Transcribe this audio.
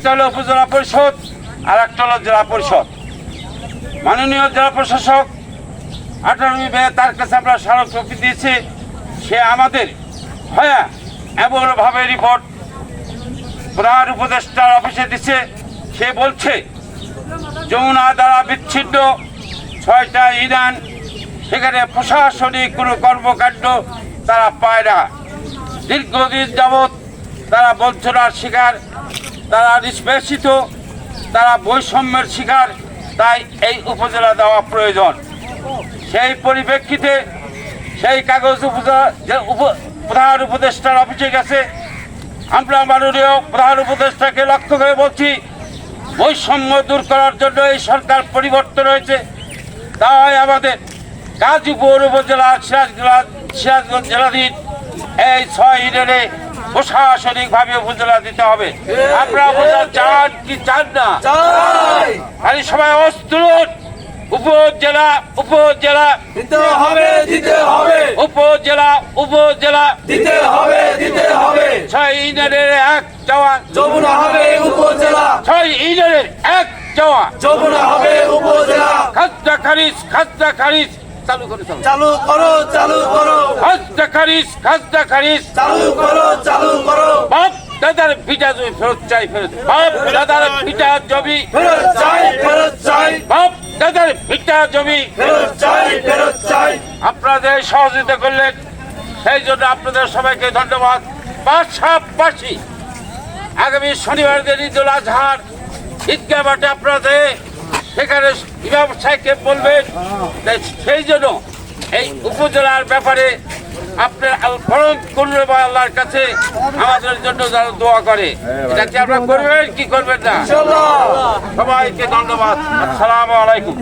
একটা হলো উপজেলা পরিষদ আর একটা হলো জেলা পরিষদ। মাননীয় জেলা প্রশাসক, আঠারোই মে তার কাছে আমরা স্মারকলিপি দিয়েছি। সে আমাদের হ্যাঁ এমনভাবে রিপোর্ট প্রধান উপদেষ্টার অফিসে দিচ্ছে সে বলছে, যমুনা দ্বারা বিচ্ছিন্ন ছয়টা ইরান, সেখানে প্রশাসনিক কোনো কর্মকাণ্ড তারা পায় না। দীর্ঘদিন যাবৎ তারা বঞ্চনার শিকার তারা নিষ্পেষিত, তারা বৈষম্যের শিকার, তাই এই উপজেলা দেওয়া প্রয়োজন। সেই পরিপ্রেক্ষিতে সেই কাগজ উপজেলা প্রধান উপদেষ্টার অফিসে গেছে। আমরা মাননীয় প্রধান উপদেষ্টাকে লক্ষ্য করে বলছি, বৈষম্য দূর করার জন্য এই সরকার পরিবর্তন হয়েছে। তাই আমাদের গাজীপুর উপজেলা সিরাজগঞ্জ সিরাজগঞ্জ জেলাধীন এই ছয় ইউনিয়নে প্রশাসনিকভাবে উপজেলা দিতে হবে। আমরা উপজেলা চান কি চান না? খালি সবাই অস্তুল উপজেলা উপজেলা। দিতে হবে দিতে হবে। উপজেলা উপজেলা। দিতে হবে দিতে হবে। ছয় ইউনিয়নের এক জওয়ান। যমুনা হবে উপজেলা। ছয় ইউনিয়নের এক জওয়ান। যমুনা হবে উপজেলা। খাদ্যা খারিজ খাদ্যা খারিজ। চালু করে চালু চালু করো চালু করো। খাদ্যা খারিজ খারিজ। চালু করো চালু করো। বাপ দাদার ভিটা জমি ফেরত চাই ফেরত বাপ দাদার ভিটা জমি। ফেরত চাই ফেরত চাই। বাপ দাদার ভিটা জমি। ফেরত চাই ফেরত চাই। আপনাদের সহযোগিতা করলেন। সেই জন্য আপনাদের সবাইকে ধন্যবাদ। পাশাপাশি আগামী শনিবার দিন ঈদুল আজহার ঈদগাহ মাঠে আপনাদের সেখানে ইমাম সাহেবকে বলবেন সেই জন্য এই উপজেলার ব্যাপারে আপনার আল- বা করুন আল্লাহর কাছে আমাদের জন্য যারা দোয়া করে। এটা কি আপনারা করবেন? কি করবেন না? সবাইকে ধন্যবাদ। আসসালামু আলাইকুম।